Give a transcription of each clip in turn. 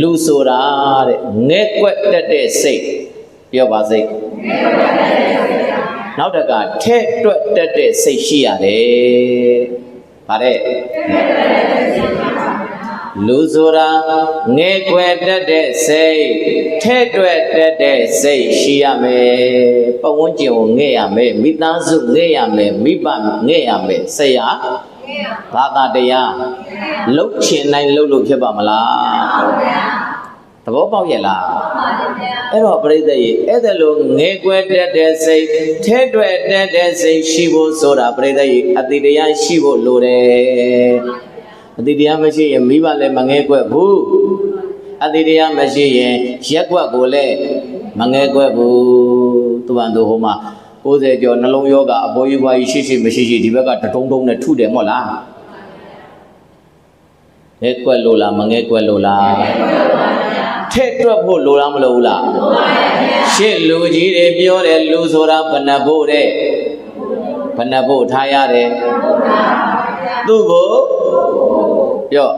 လူဆိုတာတဲ့ငဲ့ကွက်တက်တဲ့စိတ်ပြောပါစိတ်နောက်တကထဲ့တွက်တက်တဲ့စိတ်ရှိရတယ်ဗါတဲ့လူဆိုတာငဲ့ကွက်တက်တဲ့စိတ်ထဲ့တွက်တက်တဲ့စိတ်ရှိရမယ်ပဝန်းကျင်ကိုငဲ့ရမယ်မိသားစုငဲ့ရမယ်မိဘငဲ့ရမယ်ဆရာ ဘာသာတရားလှုပ်ချင်တိုင်းလှုပ်လို့ဖြစ်ပါမလားသဘောပေါက်ရဲ့လားအဲ့တော့ပြိဿကြီးအဲ့ဒါလိုငဲကွယ်တက်တဲ့စိတ်ထဲတွယ်တက်တဲ့စိတ်ရှိဖို့ဆိုတာပြိဿကြီးအတိတရားရှိဖို့လိုတယ်အတိတရားမရှိရင်မိဘလည်းမငဲကွက်ဘူးအတိတရားမရှိရင်ရက်ကွက်ကိုလည်းမငဲကွက်ဘူးသူ့ဘာသူဟိုမှာ 60ကျော်နှလုံးယောဂအပေါ်ယူပါရှိရှိမရှိရှိဒီဘက်ကတတုံးတုံးနဲ့ထုတယ်မို့လားငဲကွက်လို့လားမငဲကွက်လို့လားထဲ့တွက်ဖို့လိုလားမလိုဘူးလားရှစ်လူကြီးတွေပြောတယ်လူဆိုတာဘဏ္ဍဖို့တဲ့ဘဏ္ဍဖို့ထားရတယ်သူ့ကိုပြော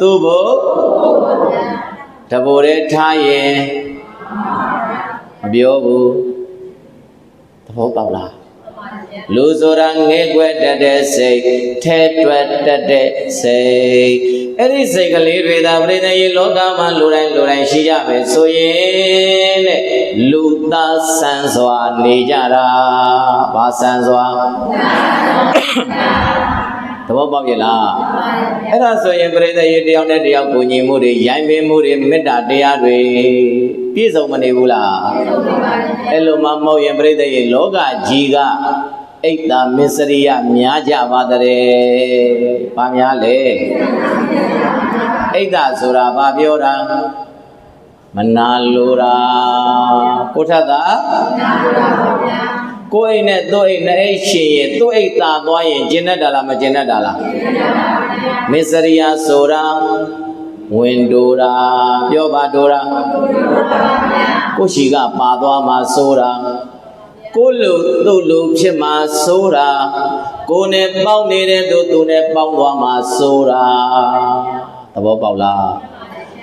သူ့ကိုတဘိုရဲထားရင်မပြောဘူးသ ဘောပေါက်လားလူဆိုတာငဲကွက်တတ်တဲ့စိတ်ထဲတွက်တတ်တဲ့စိတ်အဲ့ဒီစိတ်ကလေးတွေသာပြိနေလောကမှာလူတိုင်းလူတိုင်းရှိကြမယ်ဆိုရင်တဲ့လူသားဆန်းစွာနေကြတာဘာဆန်းစွာသ ဘောပေါက်ရဲ့လားအဲ့ဒါဆိုရင်ပြိနေတယောက်နဲ့တယောက်ကိုညီမှုတွေရိုင်းပင်မှုတွေမေတ္တာတရားတွေပြည့်စုံမနေဘူးလားအဲ့လိုမှမဟုတ်ရင်ပြိတ္တရဲ့လောကကြီးကအိတ်တာမစ္စရိယများကြပါတဲ့။ဘာများလဲ။အိတ်တာဆိုတာဘာပြောတာမနာလိုတာကိုထက်တာ ကိုယ်အိမ်နဲ့သူ့အိမ်နဲ့အိတ်ရှင်ရင်သူ့အိတ်သာသွားရင်ကျင်တတ်တာလားမကျင်တတ်တာလားမစ္စရိယဆိုတာဝင်တိုးတာပြောပါတိုးတာကိုရှိကပါသွားမှဆိုတာကိုလူသူ့လူဖြစ်မှဆိုတာကိုနဲ့ပေါင်းနေတဲ့သူသူနဲ့ပေါင်းသွားမှဆိုတာသဘောပေါက်လား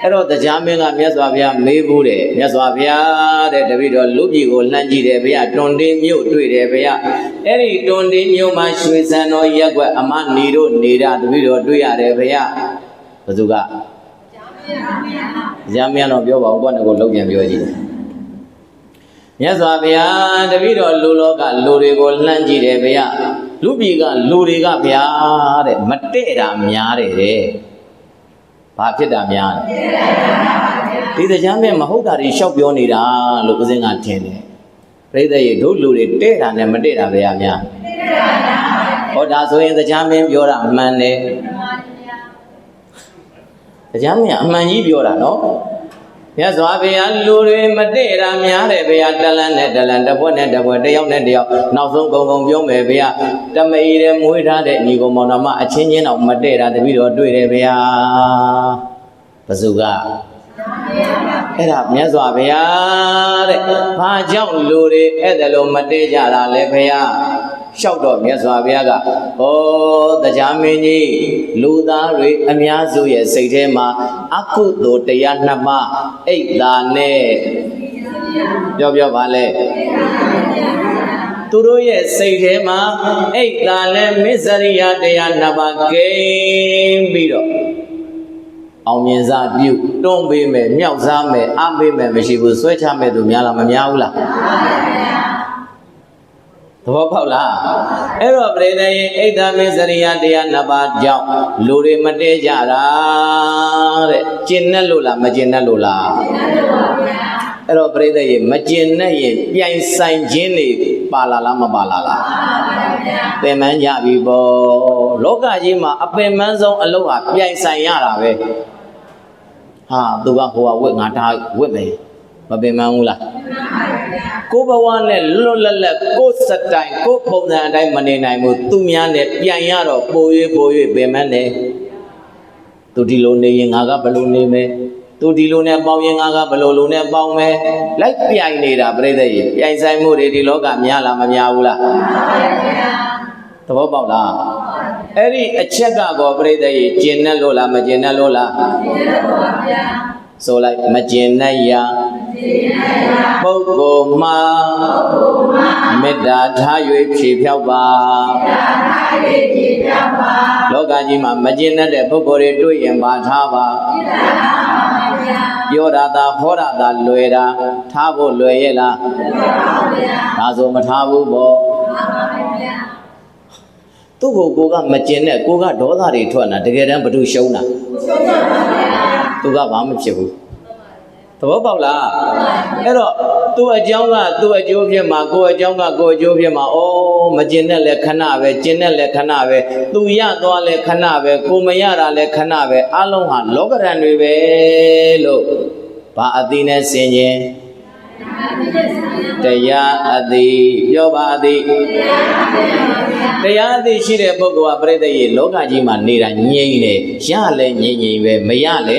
အဲ့တော့တရားမင်းကမြတ်စွာဘုရားမေးဘူးတဲ့မြတ်စွာဘုရားတဲ့တပည့်တော်လူပြည်ကိုလှမ်းကြည့်တယ်ဘုရားတွန်တင်းမြို့တွေ့တယ်ဘုရားအဲ့ဒီတွန်တင်းမြို့မှာရွှေစံတော်ရက်ွက်အမနေတို့နေတာတပည့်တော်တွေ့ရတယ်ဘုရားဘယ်သူကတရားမင်းတော့ပြောပါဦးကောနဲ့ကိုလောက်ပြန်ပြောကြည့်မြတ်စွာဘုရားတပည့်တော်လူလောကလူတွေကိုလှမ်းကြည့်တယ်ဘုရားလူပြည်ကလူတွေကဘုရားတဲ့မတည့်တာများတယ်တဲ့ ဘာဖြစ်တာများလဲဒီတရားမင်းမဟုတ်တာတွေရှောက်ပြောနေတာလို့ဦးစင်းကထင်တယ်ပြိဿရေတို့လူတွေတဲ့တာနဲ့မတဲ့တာပဲအများဟောဒါဆိုရင်တရားမင်းပြောတာအမှန်တယ်တရားမင်းကအမှန်ကြီးပြောတာနော် မြတ်စွာဘုရားလူတွေမတည့်တာများတယ်ဘုရားတလန်းနဲ့တလန်းတစ်ဘွက်နဲ့တစ်ဘွက်တစ်ယောက်နဲ့တစ်ယောက်နောက်ဆုံးကုံကုံပြောမယ်ဘုရားတမေးတဲ့မွေးထားတဲ့ညီကောင်မောင်နှမအချင်းချင်းတော့မတည့်တာတပည့်တော်တွေ့တယ်ဘုရားဘဇုက အဲ့ဒါမြတ်စွာဘုရားတဲ့ဘာကြောင့်လူတွေအဲ့ဒါလိုမတည့်ကြတာလဲဘုရားလျှောက်တော့မြတ်စွာဘုရားကဩတရားမင်းကြီးလူသားတွေအများစုရဲ့စိတ်ထဲမှာအကုသိုလ်တရားနှစ်ပါးအိတ်သာနဲ့ပြောပြောပါလဲသူတို့ရဲ့စိတ်ထဲမှာအိတ်သာလဲမစ္စရိယတရားနှစ်ပါးကိန်းပြီးတော့ အောင်မြင်စားပြုတွန်းပေးမယ်မြောက်စားမယ်အားပေးမယ်မရှိဘူးဆွဲချမယ်သူများလားမများဘူးလားသဘောပေါက်လားအဲ့တော့ပြိတ္တရဲ့အိတ်သာမစ္စရိယတရားနှစ်ပါးကြောင့်လူတွေမတည့်ကြတာတဲ့ကျင့်နဲ့လို့လားမကျင့်နဲ့လို့လားအဲ့တော့ပြိတ္တရဲ့မကျင့်နဲ့ရင်ပြိုင်ဆိုင်ခြင်းတွေပါလာလားမပါလာလားပင်မန်းကြပြီပေါ့လောကကြီးမှာအပင်မန်းဆုံးအလုပ်ဟာပြိုင်ဆိုင်ရတာပဲ ဟာသူကဟိုကဝက်ငါတာဝက်မယ်မပင်မန်းဘူးလားကိုယ်ဘဝနဲ့လွတ်လပ်လပ်ကိုယ်စတိုင်ကိုယ်ပုံစံအတိုင်းမနေနိုင်ဘူးသူများနဲ့ပြိုင်ရတော့ပို၍ပို၍ပင်မန်းတယ်သူဒီလိုနေရင်ငါကဘယ်လိုနေမယ်သူဒီလိုနဲ့ပေါင်းရင်ငါကဘယ်လိုလိုနဲ့ပေါင်းမယ်လိုက်ပြိုင်နေတာပြိတ္တရေပြိုင်ဆိုင်မှုတွေဒီလောကများလားမများဘူးလားသဘောပေါက်လား အဲ့ဒီအချက်ကကောပြိတ္တရေကျင်နဲ့လို့လားမကျင်နဲ့လို့လားဆိုလိုက်မကျင်နဲ့ရပုဂ္ဂိုလ်မှာမေတ္တာထား၍ဖြေဖြောက်ပါလောကကြီးမှာမကျင်တဲ့ပုဂ္ဂိုလ်တွေတွေ့ရင်ပါထားပါပြောတာသာဟောတာသာလွယ်တာထားဖို့လွယ်ရဲ့လားဒါဆိုမထားဘူးပေါ့ သူ့ကိုကိုကမကျင်တဲ့ကိုကဒေါသတွေထွက်လာတကယ်တမ်းဘယ်သူရှုံးတာသူကဘာမှဖြစ်ဘူးသဘောပေါက်လားအဲ့တော့သူ့အကြောင်းကသူ့အကျိုးဖြစ်မှာကိုယ်အကြောင်းကကိုယ်အကျိုးဖြစ်မှာဩမကျင်တဲ့လည်းခဏပဲကျင်တဲ့လည်းခဏပဲသူရသွားလည်းခဏပဲကိုမရတာလည်းခဏပဲအလုံးဟာလောကရန်တွေပဲလို့ဘာအသိနဲ့ဆင်ခြင် တရားအသိပြောပါအသိတရားအသိရှိတဲ့ပုဂ္ဂိုလ်ကပြိတ္တရေလောကကြီးမှာနေတာငြိမ့်နေရလဲငြိမ့်ငြိမ့်ပဲမရလဲ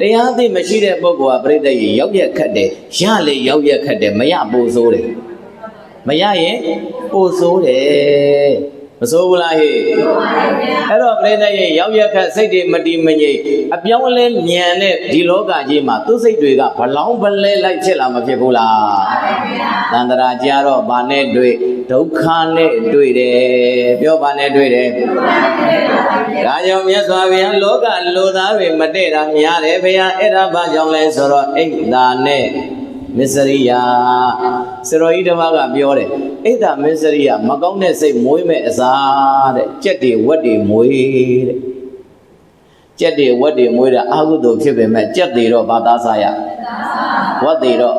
တရားအသိမရှိတဲ့ပုဂ္ဂိုလ်ကပြိတ္တရေရောက်ရက်ခတ်တယ်ရလဲရောက်ရက်ခတ်တယ်မရပို့ဆိုးတယ်မရရင်ပို့ဆိုးတယ် မဆိုးဘူးလားဟေ့အဲ့တော့ပြိတ္တရေရောက်ရက်ခတ်စိတ်တွေမတည်မငြိမ်အပြောင်းအလဲမြန်တဲ့ဒီလောကကြီးမှာသူ့စိတ်တွေကဘလောင်းဘလဲလိုက်ဖြစ်လာမဖြစ်ဘူးလားတန္တရာကြတော့ဗာနဲ့တွေ့ဒုက္ခနဲ့တွေ့တယ်ပြောဗာနဲ့တွေ့တယ်ဒါကြောင့်မြတ်စွာဘုရားလောကလူသားတွေမတည့်တာများတယ်ဘုရားအဲ့ဒါဘာကြောင့်လဲဆိုတော့အိတ်သာနဲ့ မစ္စရိယစရောဤဓမ္မကပြောတယ်အိတ်သာမစ္စရိယမကောင်းတဲ့စိတ်မွေးမဲ့အစားတဲ့ကြက်တွေဝက်တွေမွေးတဲ့ကြက်တွေဝက်တွေမွေးတာအာဟုတုဖြစ်ပေမဲ့ကြက်တွေတော့ဘာသာစားရဝက်တွေတော့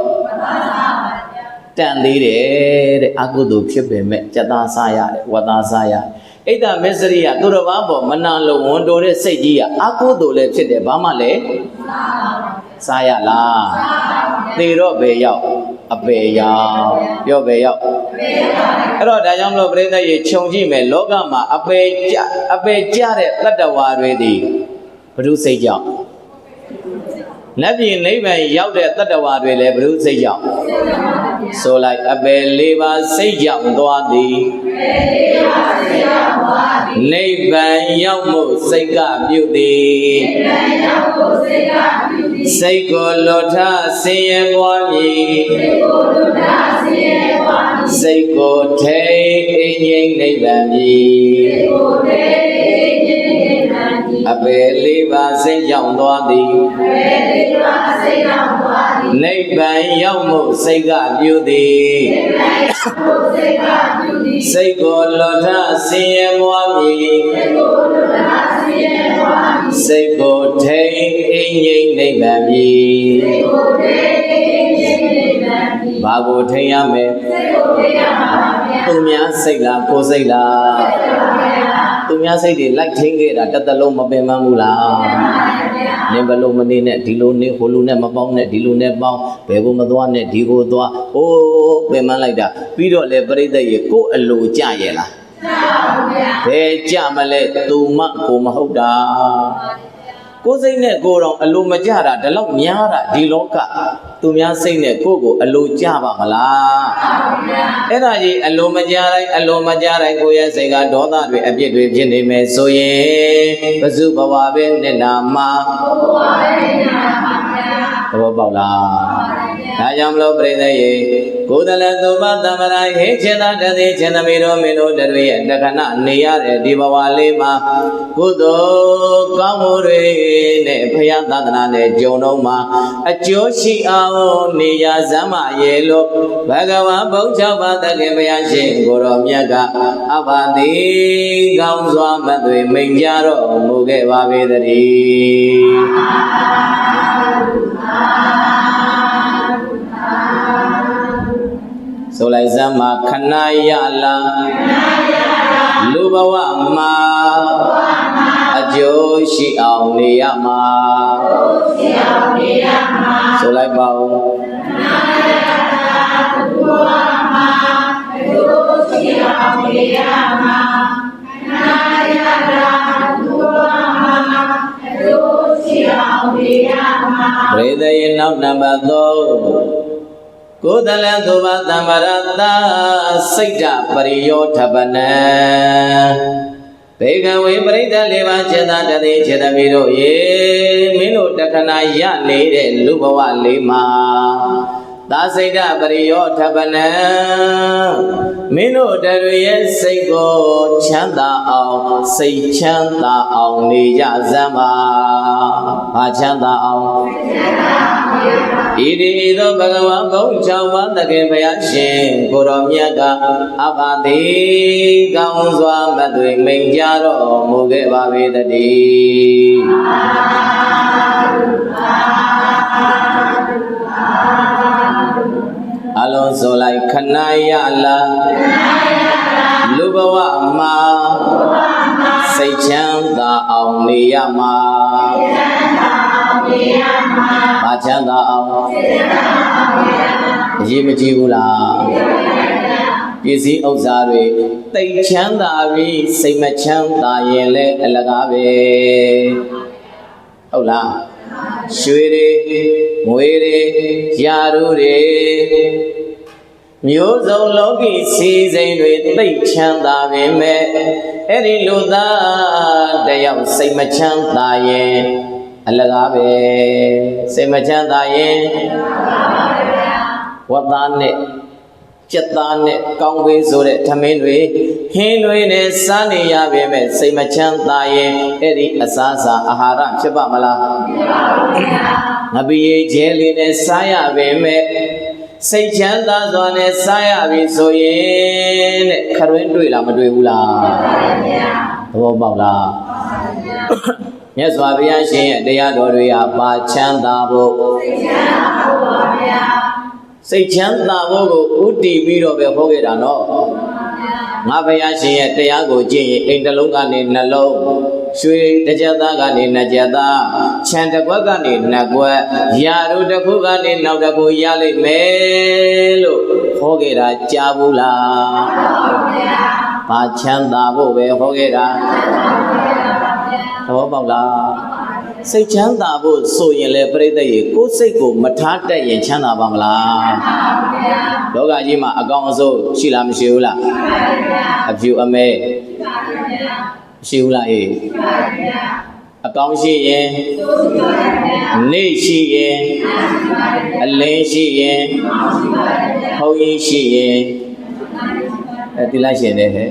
တန်သေးတယ်တဲ့အာဟုတုဖြစ်ပေမဲ့ကြက်သားစားရတယ်ဝက်သားစားရတယ်အိတ်တမစ္စရိယသူတော်ဘာပေါ်မနာလို့ဝန်တိုတဲ့စိတ်ကြီးကအာဟုတုလည်းဖြစ်တယ်ဘာမှလည်းစား ရလားသေတော့ဘယ်ရောက်အပေရောက်ပြောဘယ်ရောက်အဲ့တော့ဒါကြောင့်မလို့ပြိဿရေခြုံကြည့်မယ်လောကမှာအပေကြအပေကြတဲ့တတ္တဝါတွေဒီဘုရုစိတ်ကြောင့်နတ်ပြည်နိဗ္ဗာန်ရောက်တဲ့တတ္တဝါတွေလည်းဘုရုစိတ်ကြောင့် ဆိုလိုက်အပေလေးပါးစိတ်ကြောင့်သွားသည်နိဗ္ဗာန်ရောက်မှုစိတ်ကပြုသည်စိတ်ကိုလောထဆင်းရဲပွားမည်စိတ်ကိုထိန်အင်းငိမ့်နိဗ္ဗာန်မည်အပေလေးပါးစိတ်ကြောင့်သွားသည် နိဗ္ဗာန်ရောက်မှုစိတ်ကပြုသည်စိတ်ကိုလောထဆင်းရဲပွားမည်စိတ်ကိုထိန်အင်းငိမ့်နိဗ္ဗာန်မည် ဘာကိုထိန်ရမလဲသူများစိတ်လားကိုယ်စိတ်လားသူများစိတ်တွေလိုက်ထိန်ခဲ့တာတစ်သက်လုံးမပင်ပန်းဘူးလားနင်ဘလို့မနေနဲ့ဒီလိုနေဟိုလိုနဲ့မပေါင်းနဲ့ဒီလိုနဲ့ပေါင်းဘယ်ကိုမသွားနဲ့ဒီကိုသွားအိုးပင်ပန်းလိုက်တာပြီးတော့လေပြိဿရေကိုယ်အလိုကြရဲ့လားဘယ်ကြမလဲသူမကိုမဟုတ်တာ ကိုယ်စိတ်နဲ့ကိုယ်တော်အလိုမကြတာဒီလောက်များတာဒီလောကသူများစိတ်နဲ့ကိုယ့်ကိုအလိုကြပါမလားအဲ့ဒါကြီးအလိုမကြတိုင်းအလိုမကြတိုင်းကိုယ့်ရဲ့စိတ်ကဒေါသတွေအပြစ်တွေဖြစ်နေမယ်ဆိုရင်ဘဇုဘဝပဲနဲ့နာမှာသဘောပေါက်လား ဒါကြောင့်မလို့ပြိဿရေကိုယ်တလည်းသုဘသမ္မရာဟိချေတာတသိချေတမီတော်မင်းတို့တတွေရဲ့တခဏနေရတဲ့ဒီဘဝလေးမှာကုသိုလ်ကောင်းမှုတွေနဲ့ဘုရားသာသနာနဲ့ကြုံတော့မှာအကျိုးရှိအောင်နေရစမ်းမရေလို့ဘဂဝါဘုရားပါတခင်ဘုရားရှင်ကိုတော်မြတ်ကအဘတိကောင်းစွာမသွေမိန်ကြတော်မူခဲ့ပါပေသတည်း ဆိုလိုက်စမ်းမှာခဏရလာလူဘဝမှာအကျိုးရှိအောင်နေရမှာဆိုလိုက်ပါဦးပရိသေယနောက်နံပါတ်3 ကိုယ်တလံသူဘသမ္မရတစိတ်တပရိယောထပနံပဘေကဝေပရိသတ်လေးပါးစေတတတိစေတမီတို့ရေမင်းတို့တခဏရနေတဲ့လူဘဝလေးမှာသာစိတ်တပရိယောထပနံမင်းတို့တရရဲ့စိတ်ကိုချမ်းသာအောင်စိတ်ချမ်းသာအောင်နေကြစမ်းပါဘာချမ်းသာအောင်ဣတိသော ဘဂဝါဘုံ၆ပါးတကယ်ဘုရားရှင်ကိုတော်မြတ်ကအဘတိကောင်းစွာမသွေမိန်ကြတော်မူခဲ့ပါပေတည်းအလုံးစုံလိုက်ခဏရလာလူဘဝမှာစိတ်ချမ်းသာအောင်နေရမှာ ဘာချမ်းသာအောင်အရေးမကြီးဘူးလားပစ္စည်းဥစ္စာတွေတိတ်ချမ်းသာပြီးစိတ်မချမ်းသာရင်လည်းအလကားပဲဟုတ်လားရွှေတွေငွေတွေယာရုတွေမျိုးစုံလောကီစီစိန်တွေသိတ်ချမ်းသာပင်မဲ့အဲ့ဒီလူသားတယောက်စိတ်မချမ်းသာရင် အလကားပဲစိတ်မချမ်းသာရင်ဝတ်သားနဲ့ကြက်သားနဲ့ကောင်းပေးဆိုတဲ့ထမင်းတွေဟင်းတွေနဲ့စားနေရပေမဲ့စိတ်မချမ်းသာရင်အဲ့ဒီအစားအစာအာဟာရဖြစ်ပါမလားဖြစ်ပါဘူးဗျာငပိရေကျဲလေးနဲ့စားရပေမဲ့စိတ်ချမ်းသာစွာနဲ့စားရပြီဆိုရင်တဲ့ခရွင်းတွေ့လားမတွေ့ဘူးလားတွေ့ပါဗျာသဘောပေါက်လား မြတ်စွာဘုရားရှင်ရဲ့တရားတော်တွေဟာပါချမ်းသာဖို့စိတ်ချမ်းသာဖို့ပါဗျာစိတ်ချမ်းသာဖို့ကိုဥတည်ပြီးတော့ပဲဟောခဲ့တာနော်ငါဘုရားရှင်ရဲ့တရားကိုကြည့်ရင်အိမ်တစ်လုံးကနေနှလုံးရွှေတစ်ကြက်သားကနေနှစ်ကြက်သားခြံတစ်ကွက်ကနေနှစ်ကွက်ယာတို့တစ်ခုကနေနောက်တစ်ခုရလိမ့်မယ်လို့ဟောခဲ့တာကြားဘူးလားဘာချမ်းသာဖို့ပဲဟောခဲ့တာသ ဘောပေါက်လားစိတ်ချမ်းသာဖို့ဆိုရင်လေပြိတ္တရေကိုယ်စိတ်ကိုမထားတတ်ရင်ချမ်းသာပါမလားလောကကြီးမှာအကောင်အစိုးရှိလားမရှိဘူးလားအဖြူအမဲရှိဘူးလားအေးအကောင်ရှိရင်နေရှိရင်အလင်းရှိရင်ဘုံကြီးရှိရင်အဲတိလိုက်ရှင်တဲ့ဟဲ့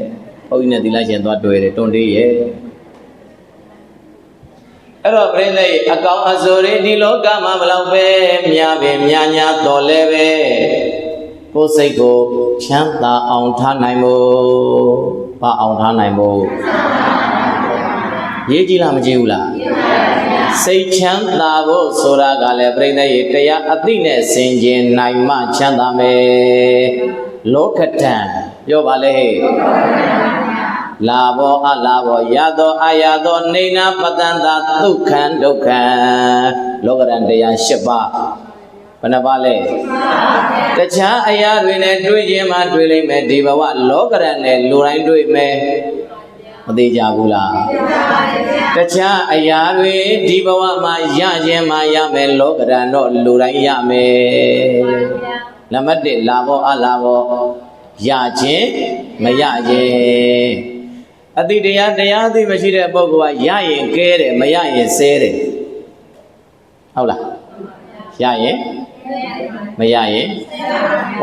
ဘုံကြီးနဲ့တိလိုက်ရှင်သွားတွေ့တယ်တွန်တေးရဲ့ အဲ့တော့ပြိဿရဲ့အကောင်အစိုးတွေဒီလောကမှာမလောက်ပဲမြားပဲမြားညာတော်လဲပဲကိုယ်စိတ်ကိုချမ်းသာအောင်ထားနိုင်ဖို့ဘာအောင်ထားနိုင်ဖို့ရေးကြည့်လားမကြည့်ဘူးလားစိတ်ချမ်းသာဖို့ဆိုတာကလည်းပြိဿရဲ့တရားအသိနဲ့ဆင်ခြင်နိုင်မှချမ်းသာမယ်လောကတံပြောပါလေဟဲ့ လာဘောအလာဘောရသောအာရသောနေနာပတန္တာဒုက္ခံဒုက္ခံလောကရန်တရား၈ပါးဘယ်နှပါလဲတခြားအရာတွေနဲ့တွေ့ခြင်းမှတွေ့လိမ့်မယ်ဒီဘဝလောကရန်နဲ့လူတိုင်းတွေ့မယ်မသေးကြဘူးလားတခြားအရာတွေဒီဘဝမှာရခြင်းမှရမယ်လောကရန်တော့လူတိုင်းရမယ်နံပါတ်1လာဘောအလာဘောရခြင်းမရခြင်း အတိတရားတရားသိမရှိတဲ့ပုဂ္ဂိုလ်ကရရင်ကဲတယ်မရရင်ဆဲတယ်ဟုတ်လားရရင်မရရင်ဩ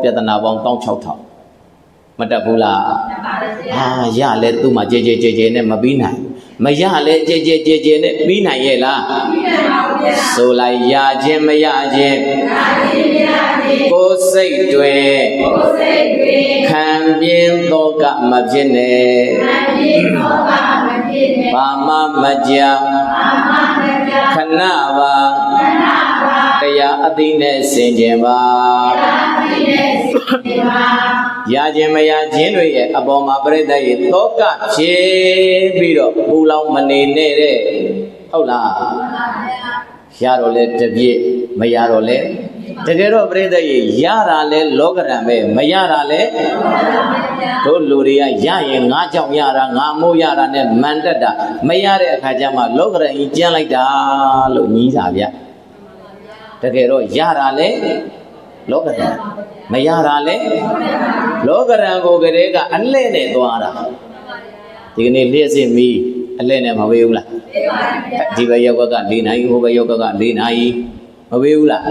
ပြဿနာပေါင်း16000မတက်ဘူးလားအာရလဲသူ့မှာကြဲကြဲကြဲကြဲနဲ့မပြီးနိုင်မရလဲကြဲကြဲကြဲကြဲနဲ့ပြီးနိုင်ရဲ့လားဆိုလိုက်ရခြင်းမရခြင်း ကိုယ်စိတ်တွေခံပြင်းတော့ကမဖြစ်နဲ့ဘာမှမကြောက်ခဏပါတရားအသိနဲ့ဆင်ခြင်ပါရခြင်းမရခြင်းတွေရဲ့အပေါ်မှာပြိတ္တရဲ့တောကဖြေပြီးတော့ပူလောင်မနေနဲ့တဲ့ဟုတ်လားရတော့လဲတပြည့်မရတော့လဲ တကယ်တော့ပြိတ္တရဲ့ရတာလဲလောကရန်ပဲမရတာလဲတို့လူတွေကရရင်ငါကြောင့်ရတာငါမိုးရတာနဲ့မန်တက်တာမရတဲ့အခါကျမှလောကရန်ကြီးကျန်းလိုက်တာလို့ညီးတာဗျတကယ်တော့ရတာလဲလောကရန်မရတာလဲလောကရန်ကိုကလေးကအလှဲ့နဲ့သွားတာဒီကနေ့လျှက်စစ်မီးအလဲနဲ့မဝေးဘူးလားဒီဘက်ရောက်ကက၄နိုင်ဟိုဘက်ရောက်ကက၄နိုင် မဝေးဘူးလား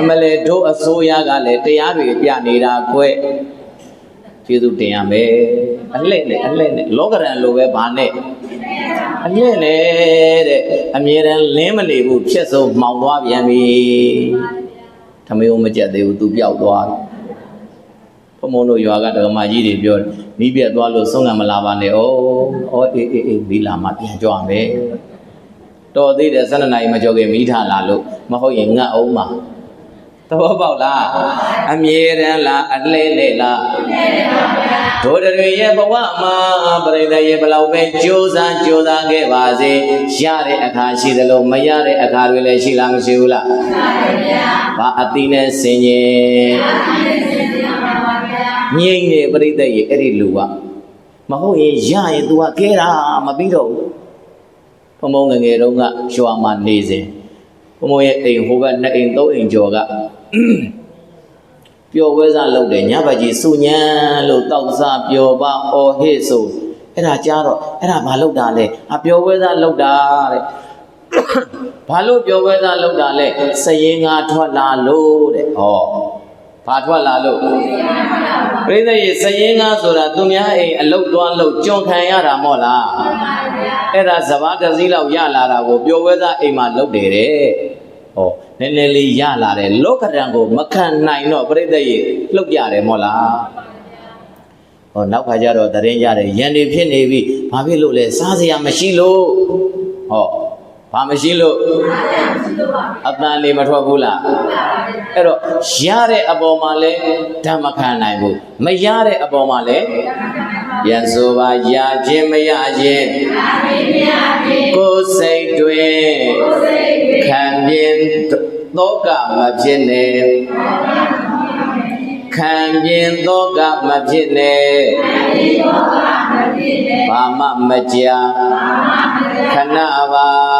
အမလဲတို့အစိုးရကလည်းတရားတွေပြနေတာကွယ်ကျေးဇူးတင်ရမယ်အလှဲ့နဲ့အလှဲ့နဲ့လောကရန်လိုပဲဗာနဲ့အလှဲ့နဲ့တဲ့အမြဲတမ်းလင်းမနေဘူးဖြစ်ဆုံးမှောင်သွားပြန်ပြီထမေုံမကြက်သေးဘူးသူပျောက်သွားပြီဘုံဘုံတို့ရွာကဓမ္မကြီးတွေပြောမိပြက်သွားလို့ဆုံးကမလာပါနဲ့ဩဩအေးအေးအေးမိလာမှပြန်ကြွမယ် တော်သေးတယ်12နာရီမကြောခင်မိထားလာလို့မဟုတ်ရင်ငတ်အောင်ပါသဘောပေါက်လားအမြဲတမ်းလားအလဲလဲလားဒိုတွေရဲ့ဘဝမှာပရိသတ်ရဲ့ဘလောက်ပဲကြိုးစားကြိုးစားခဲ့ပါစေရတဲ့အခါရှိသလိုမရတဲ့အခါတွေလည်းရှိလားမရှိဘူးလားဘာအတိနဲ့ဆင်ញင်ငြိမ့်နေပရိသတ်ရဲ့အဲ့ဒီလူကမဟုတ်ရင်ရရင် तू ကကဲတာမပြီးတော့ဘူး ဘုံဘုံငယ်ငယ်တုန်းကရွာမှာနေစဉ်ဘုံဘုံရဲ့အိမ်ဟိုဘက်နှစ်အိမ်သုံးအိမ်ကျော်ကပျော်ပွဲစားလုပ်တယ်ညဘက်ကြီးစုညံလို့တောက်စားပျော်ပါအော်ဟစ်ဆိုအဲ့ဒါကြားတော့အဲ့ဒါဘာလုပ်တာလဲအပျော်ပွဲစားလုပ်တာတဲ့ဘာလို့ပျော်ပွဲစားလုပ်တာလဲစရင်ငါထွက်လာလို့တဲ့ဟော ဘာထွက်လာလို့ပြိဿရေစရင်ငါဆိုတာသူများအိမ်အလုတ်သွားလို့ကြုံခံရတာမို့လားအဲ့ဒါစဘာတစ်စည်းလောက်ရလာတာကိုပျော်ပွဲစားအိမ်မှာလုပ်တယ်တဲ့ဟောနည်းနည်းလေးရလာတယ်လောကရန်ကိုမခံနိုင်တော့ပြိဿရေလှုပ်ရတယ်မို့လားဟောနောက်ခါကျတော့တရင်ကြတယ်ရန်နေဖြစ်နေပြီဘာဖြစ်လို့လဲစားစရာမရှိလို့ဟော ဘာမရှိလို့အတန်လေးမထွက်ဘူးလားအဲ့တော့ရတဲ့အပေါ်မှာလဲဓမ္မခံနိုင်ဘူးမရတဲ့အပေါ်မှာလဲပြန်ဆိုပါရခြင်းမရခြင်းကိုယ်စိတ်တွင်ခံပြင်းသောကမဖြစ်နဲ့ခံပြင်းသောကမဖြစ်နဲ့ဘာမှမကြာခဏပါတ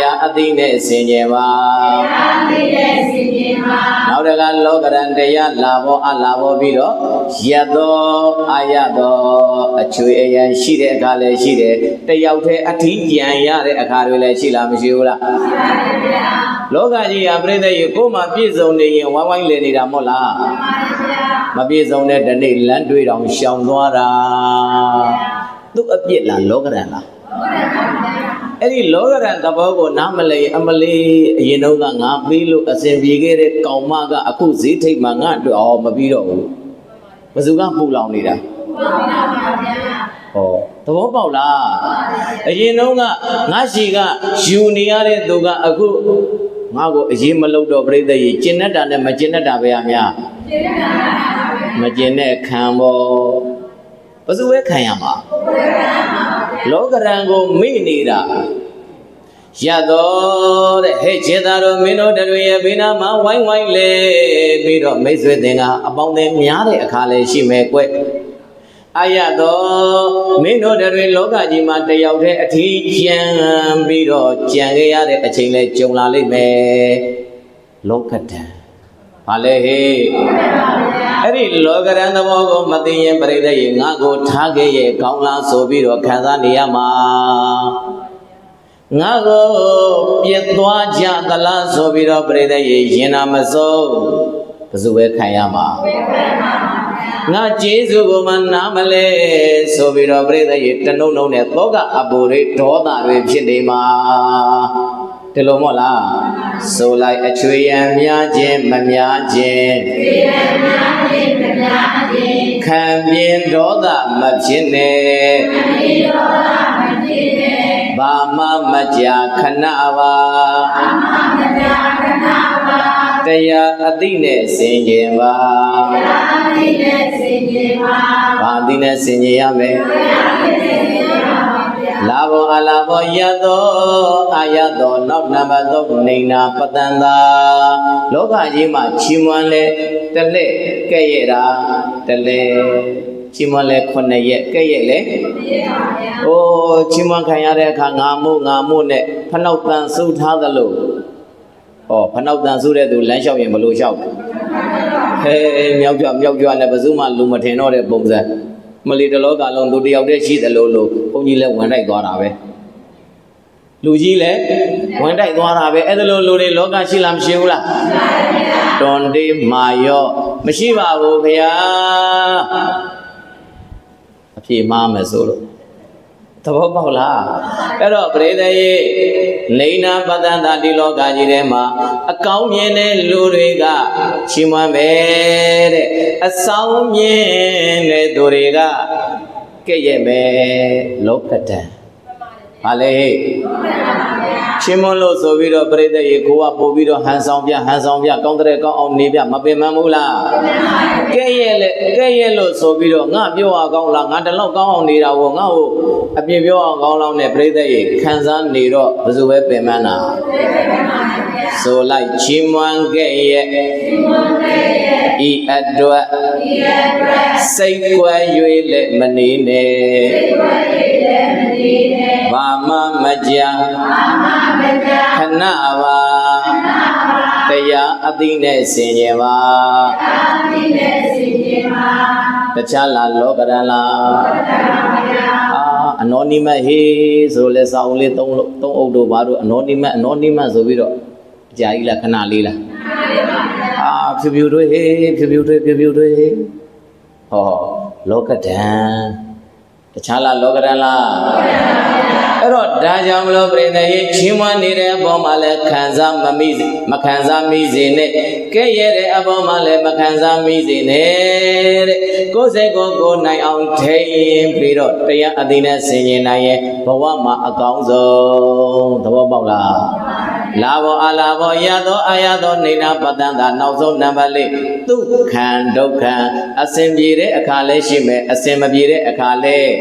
ရားအသိနဲ့ဆင်ခြင်ပါနောက်တကလောကရန်တရားလာဘောအလာဘောပြီးတော့ယတ်တော်အာရတော်အချွေအယံရှိတဲ့အခါလည်းရှိတယ်တယောက်တည်းအထီးကြံရတဲ့အခါတွေလည်းရှိလားမရှိဘူးလားလောကကြီးဟာပြိတ္တရေကိုယ်မှပြည့်စုံနေရင်ဝိုင်းဝိုင်းလည်နေတာမဟုတ်လားမပြည့်စုံတဲ့ဒီနေ့လမ်းတွေးတောင်ရှောင်သွားတာသူ့အပြစ်လားလောကရန်လား အဲ့ဒီလောကရန်သဘောကိုနားမလဲအမလေးအရင်တော့ကငါပြီးလို့အစဉ်ပြေခဲ့တဲ့ကောင်မကအခုဈေးထိပ်မှာငါအတွက်အော်မပြီးတော့ဘူးဘယ်သူကပူလောင်နေတာဟောသဘောပေါက်လားအရင်တော့ကငါရှိကယူနေရတဲ့သူကအခုငါ့ကိုအရင်မလုပ်တော့ပြိတ္တရေကျင်တတ်တာနဲ့မကျင်တတ်တာပဲအများမကျင်တဲ့ခံပေါ်ဘယ်သူပဲခံရမှာ လောကရန်ကိုမိနေတာရတော့တဲ့ဟဲ့ခြေသားတော်မင်းတို့တွေရဲ့ဘေးနားမှာဝိုင်းဝိုင်းလဲပြီးတော့မိတ်ဆွေတင်ကအပေါင်းအသင်းများတဲ့အခါလဲရှိမယ်ကွအာရတော့မင်းတို့တွေလောကကြီးမှာတယောက်တည်းအထီးကျန်ပြီးတော့ကြံခဲ့ရတဲ့အချိန်လဲကြုံလာလိမ့်မယ်လောကတံ ဘာလဲဟေးအဲ့ဒီလောကရန်သဘောကိုမသိရင်ပြိတ္တရေငါကိုထားခဲ့ရဲ့ကောင်းလားဆိုပြီးတော့ခံစားနေရမှာငါကိုပြစ်သွားကြသလားဆိုပြီးတော့ပြိတ္တရေရင်နာမစိုးဘယ်သူပဲခံရမှာငါကျေးဇူးကိုမနာမလဲဆိုပြီးတော့ပြိတ္တရေတနှုံနှုံနဲ့သောကအပူတွေဒေါသတွေဖြစ်နေမှာ ဒီလိုမို့လားဆိုလိုက်အချွေရန်များခြင်းမများခြင်းခံပြင်းဒေါသမဖြစ်နဲ့ဘာမှမကြာခဏပါတရားအသိနဲ့ဆင်ခြင်ပါဘာအသိနဲ့ဆင်ခြင်ရမယ် လာဘောအလာဘောယသောအာယသောနောက်နံပါတ်3နေနာပတန်သာလောကကြီးမှာချီးမွမ်းလဲတလဲကဲ့ရဲ့တာတလဲချီးမွမ်းလဲ9ရက်ကဲ့ရဲ့လဲအိုးချီးမွမ်းခံရတဲ့အခါငါမို့ငါမို့နဲ့ဖနှောက်တန်ဆုထားသလိုဩဖနှောက်တန်ဆုတဲ့သူလမ်းလျှောက်ရင်ဘယ်လိုလျှောက်ဟဲမြောက်ကြမြောက်ကြနဲ့ဘယ်သူမှလူမထင်တော့တဲ့ပုံစံ မလီတလောကလုံးသူတယောက်တည်းရှိတယ်လို့လို့ဘုန်းကြီးလည်းဝင်တိုက်သွားတာပဲလူကြီးလည်းဝင်တိုက်သွားတာပဲအဲ့ဒါလို့လူတွေလောကရှိလားမရှိဘူးလားတွန်တေးမာယောမရှိပါဘူးခင်ဗျာအပြေမှားမယ်ဆိုလို့ သဘောပေါက်လားအဲ့တော့ပရိသေယေလိန်နာပတ္တန္တာဒီလောကကြီးထဲမှာအကောင်းမြင်တဲ့လူတွေကချီးမွမ်းပဲတဲ့အဆောင်မြင်တဲ့သူတွေကကဲ့ရဲ့ပဲလောကတံ ဘာလဲဟဲ့ချင်းမလို့ဆိုပြီးတော့ပြိတ္တရေကိုကပို့ပြီးတော့ဟန်ဆောင်ပြဟန်ဆောင်ပြကောင်းတဲ့ကောင်းအောင်နေပြမပင်မဘူးလားကဲရဲ့လေကဲရဲ့လို့ဆိုပြီးတော့ငါပြောအောင်ကောင်းလားငါတလောက်ကောင်းအောင်နေတာကိုငါ့ကိုအပြည့်ပြောအောင်ကောင်းလောက်နဲ့ပြိတ္တရေခံစားနေတော့ဘယ်သူပဲပင်မနာဆိုလိုက်ချီးမွမ်းကဲ့ရဲ့ဤအတွက်စိတ်ကွယ်၍လည်းမနေနဲ့ဘာမှမကြာခဏပါတရားအသိနဲ့ဆင်ញင်ပါတခြားလာလောကရန်လာအာအနောနိမတ်ဟေးဆိုလဲစာအုပ်လေးသုံးလို့သုံးအုပ်တို့ဘာတို့အနောနိမတ်အနောနိမတ်ဆိုပြီးတော့အကြာကြီးလားခဏလေးလားအာဖြူဖြူတွေဟေးဖြူဖြူတွေဖြူဖြူတွေဟောလောကဒံတခြားလားလောကရန်လား အဲ့တော့ဒါကြောင့်မလို့ပြိတ္တရေချင်းမွန်းနေတဲ့အပေါ်မှာလည်းခံစားမမိစေမခံစားမိစေနဲ့ကဲ့ရဲ့တဲ့အပေါ်မှာလည်းမခံစားမိစေနဲ့တဲ့ကိုယ်စိတ်ကိုကိုယ်နိုင်အောင်ထိန်ပြီးတော့တရားအသိနဲ့ဆင်ញင်နိုင်ရဲ့ဘဝမှာအကောင်းဆုံးသဘောပေါက်လားလာဘောအလာဘောရသောအာရသောနေနာပတ္တန်သာနောက်ဆုံးနံပါတ်လေးဒုက္ခံဒုက္ခံအစဉ်ပြေတဲ့အခါလည်းရှိမယ်အစဉ်မပြေတဲ့အခါလည်း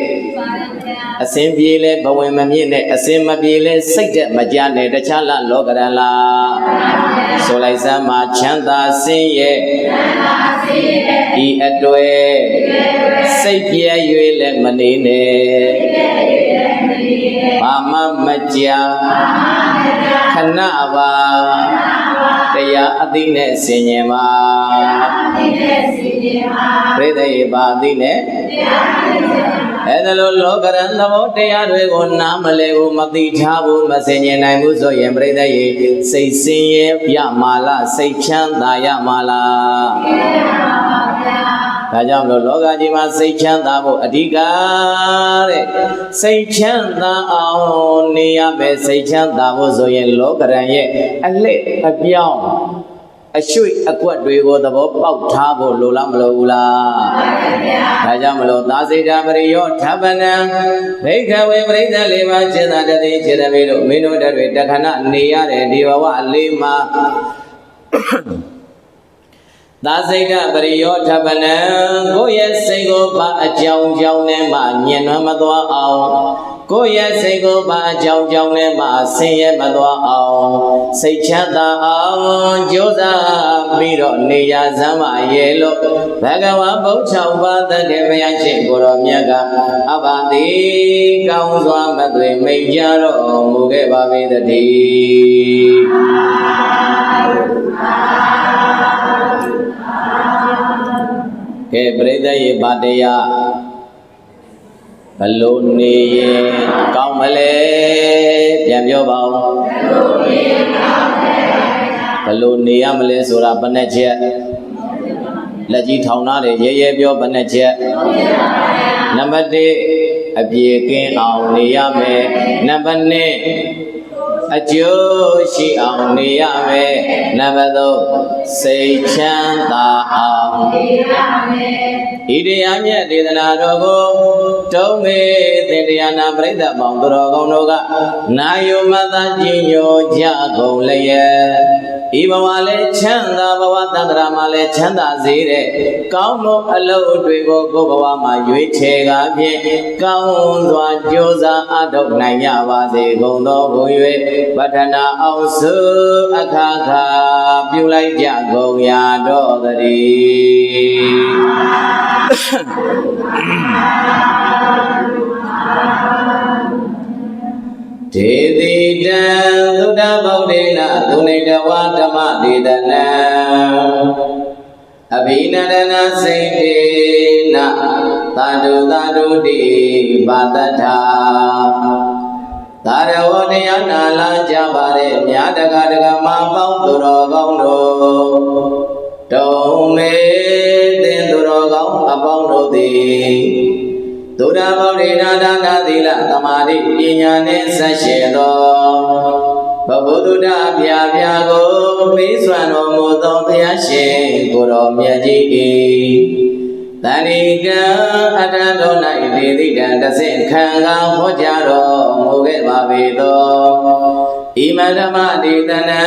အစဉ်ပြေလဲဘဝင်မမြင့်နဲ့အစဉ်မပြေလဲစိတ်တဲ့မကြနဲ့တခြားလားလောကရန်လားဆိုလိုက်စမ်းမှာချမ်းသာစင်းရဲ့ဤအတွေ့စိတ်ပြည့်၍လည်းမနေနဲ့ဘာမှမကြာခဏပါ တရားအသိနဲ့ဆင်ញင်ပါပြိတ္တရေပါအသိနဲ့အဲ့ဒါလိုလောကရန်သဘောတရားတွေကိုနားမလဲဘူးမသိထားဘူးမစင်ញင်နိုင်ဘူးဆိုရင်ပြိတ္တရေစိတ်ဆင်းရဲရမှာလားစိတ်ချမ်းသာရမှာလား ဒါကြောင့်မလို့လောကကြီးမှာစိတ်ချမ်းသာဖို့အဓိကတဲ့စိတ်ချမ်းသာအောင်နေရမယ်စိတ်ချမ်းသာဖို့ဆိုရင်လောကရန်ရဲ့အလှည့်အပြောင်းအရွှေ့အကွက်တွေကိုသဘောပေါက်ထားဖို့လိုလားမလိုဘူးလားဒါကြောင့်မလို့သာစိတာပရိယောထပနံဘိခဝေပရိသတ်လေးပါးစေတတတိစေတမေတို့မင်းတို့တတွေတခဏနေရတဲ့ဒီဘဝလေးမှာ သာစိတ်ပရိယောထပနံကိုယ့်ရဲ့စိတ်ကိုပါအကြောင်းကြောင်းနဲ့မှညင်နွမ်းမသွားအောင်ကိုယ့်ရဲ့စိတ်ကိုပါအကြောင်းကြောင်းနဲ့မှဆင်းရဲမသွားအောင်စိတ်ချမ်းသာအောင်ကြိုးစားပြီးတော့နေရစမ်းပါရဲ့လို့ဘဂဝါဘုရားဥပါဒတဲ့ဘုရားရှင်ကိုတော်မြတ်ကအဘတိကောင်းစွာမသွေမိန်ကြတော်မူခဲ့ပါပေတည်း ကဲပရိသတ်ရေဗတရားဘလို့နေရင်ကောင်းမလဲပြန်ပြောပါဦးဘလို့နေရမလဲဆိုတာဘယ်နဲ့ချက်လက်ကြီးထောင်ထားတယ်ရဲရဲပြောဘယ်နဲ့ချက်နံပါတ်1အပြေကင်းအောင်နေရမယ်နံပါတ်2 အကျိုးရှိအောင်နေရမယ်နံပါတ်3စိတ်ချမ်းသာအောင်နေရမယ်ဤတရားမြတ်ဒေသနာတော်ကိုတုံးမေသင်တရားနာပရိသတ်ပေါင်းသူတော်ကောင်းတို့ကနာယုမသာကျင့်ညိုကြကုန်လျက် ဤဘဝလည်းချမ်းသာဘဝတန္တရာမှာလည်းချမ်းသာစေတဲ့ကောင်းသောအလုပ်တွေကိုကိုယ်ဘဝမှာရွေးချယ်ကားဖြင့်ကောင်းစွာကြိုးစားအထောက်နိုင်ကြပါစေကုန်သောဘုံ၍ပတ္ထနာအောင်စုအခါခါပြုလိုက်ကြကုန်ရာတော်တည်း ဒေတိတံသုဒ္ဓဗုဒ္ဓေနသုနေတဝဓမ္မဒေတနံအဘိနန္ဒနာစိတ်တေနသာဓုသာဓုတိပါတ္ထာသာရဝတရားနာလာကြပါတဲ့မြာတကတကမပေါင်းသူတော်ကောင်းတို့တုံမေသင်သူတော်ကောင်းအပေါင်းတို့သည် သုဒ္ဓဘောဓိနာဒါနာသီလသမာဓိပညာနှင့်ဆက်ရှင်သောဘဂဝတုဒ္ဓဗျာဗျာကိုပေးစွမ်းတော်မူသောဘုရားရှင်ကိုယ်တော်မြတ်ကြီး၏တဏိကံအတ္တတော်၌ဒေသိတံတဆင့်ခံကဟောကြားတော်မူခဲ့ပါပေသောဣမဓမ္မဒေသနံ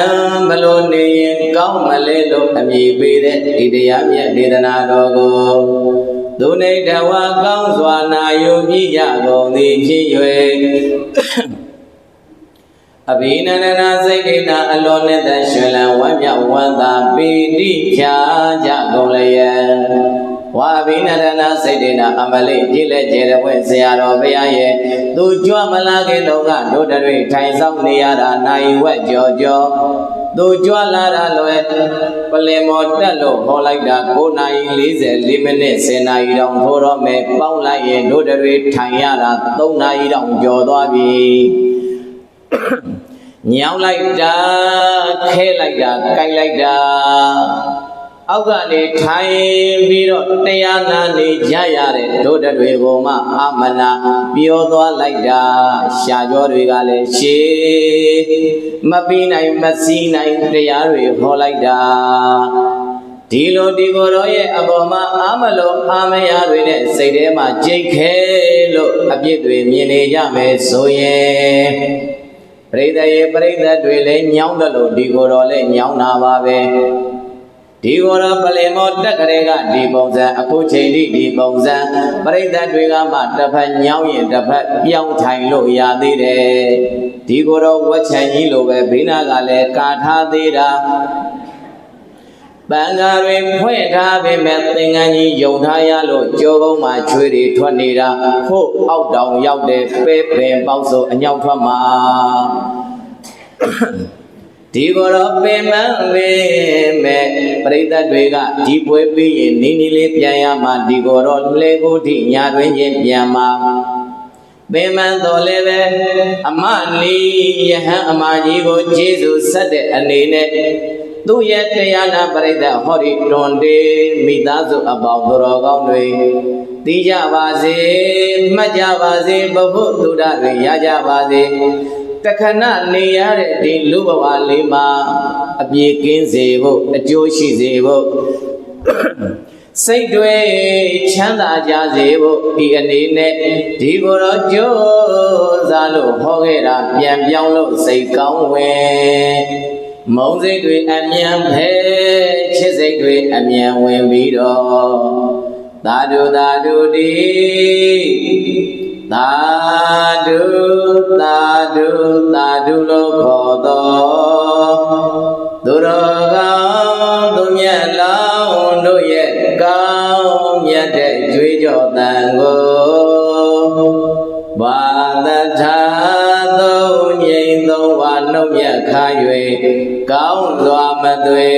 ဘလို့နေရင်ကောင်းမလဲလို့အမည်ပေးတဲ့ဤတရားမြတ်ဒေသနာတော်ကို သူနေတဝါကောင်းစွာနာယုပြကြကုန်သည်ဖြစ်၍အဘိနန္ဒနာစိတ်ဒိဋ္ဌအလောနဲ့တရွှေလံဝမ်းမြောက်ဝမ်းသာပီတိဖြာကြကုန်လျက်ဝါဘိနန္ဒနာစိတ်ဒိဋ္ဌအမလေးကြည်လက်ကျဲတဲ့ဝဲဆရာတော်ဘုရားရဲ့သူကြွမလာခင်တော့ကတို့တွေထိုင်ဆောင်နေရတာနိုင်ဝက်ကြော်ကြော် သူကြွလာတာလွယ်ပလင်မော်တက်လို့ဟောလိုက်တာ9နာရီ44မိနစ်10နာရီတောင်ထိုးတော့မယ်ပေါင်းလိုက်ရင်တို့တွေထိုင်ရတာ3နာရီတောင်ကျော်သွားပြီညောင်းလိုက်တာခဲလိုက်တာကြိုက်လိုက်တာ အောက်ကနေထိုင်ပြီးတော့တရားနာနေကြရတဲ့ဒုဒ္ဒတွေကိုမှအာမနာပြောသွားလိုက်တာရှားကြောတွေကလည်းရှေးမပြီးနိုင်မစည်းနိုင်တရားတွေဟောလိုက်တာဒီလိုဒီကိုယ်တော်ရဲ့အပေါ်မှာအာမလို့အာမရတွေနဲ့စိတ်ထဲမှာကြိတ်ခဲလို့အပြစ်တွေမြင်နေကြမယ်ဆိုရင်ပရိသတ်ရဲ့ပရိသတ်တွေလည်းညောင်းတယ်လို့ဒီကိုယ်တော်လည်းညောင်းတာပါပဲ ဒီကိုယ်တော်ပလင်မောတက်ကလေးကဒီပုံစံအခုချိန်ထိဒီပုံစံပရိသတ်တွေကမှတစ်ဖက်ညောင်းရင်တစ်ဖက်ပြောင်းထိုင်လို့ရသေးတယ်ဒီကိုယ်တော်ဝက်ချန်ကြီးလိုပဲဘေးနာကလည်းကာထားသေးတာပန်ကားတွေဖွင့်ထားပေမဲ့သင်္ကန်းကြီးယုံထားရလို့ကြောကုန်းမှာချွေတွေထွက်နေတာဟုတ်အောက်တောင်ရောက်တဲ့ပဲပင်ပေါက်ဆိုအညောက်ထွက်မှာ ဒီကိုယ်တော်ပင်မပေမဲ့ပရိသတ်တွေကဒီပွဲပြီးရင်နီးနီးလေးပြန်ရမှာဒီကိုယ်တော်လေကိုထိညာတွင်ချင်းပြန်မှာပင်မတော်လည်းပဲအမလီယဟန်အမကြီးကိုကျေးဇူးဆက်တဲ့အနေနဲ့သူ့ရဲ့တရားနာပရိသတ်ဟောဒီတွန်တေမိသားစုအပေါင်းသူတော်ကောင်းတွေသိကြပါစေမှတ်ကြပါစေဘုဟုတုဒ္ဒတွေရကြပါစေ တခဏနေရတဲ့ဒီလူဘဝလေးမှာအပြေကင်းစေဖို့အကျိုးရှိစေဖို့စိတ်တွေချမ်းသာကြစေဖို့ဒီအနေနဲ့ဒီကိုယ်တော်ကြိုးစားလို့ဟောခဲ့တာပြန်ပြောင်းလို့စိတ်ကောင်းဝင်မုံစိတ်တွေအမြန်ဖဲချစ်စိတ်တွေအမြန်ဝင်ပြီးတော့သာဓုသာဓုတိ သာဓုသာဓုသာဓုလို့ခေါ်တော်သူတော်ကောင်းသူမြတ်လောင်းတို့ရဲ့ကောင်းမြတ်တဲ့ကြွေးကြော်တန်ကိုဘာသထာသုံးငိမ့် လုပ်ရခါ၍ကောင်းစွာမသွေ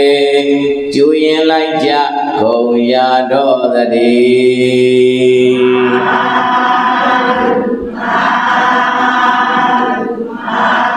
ကျူရင်လိုက်ကြကုန်ရတော့သည်သာသာသာ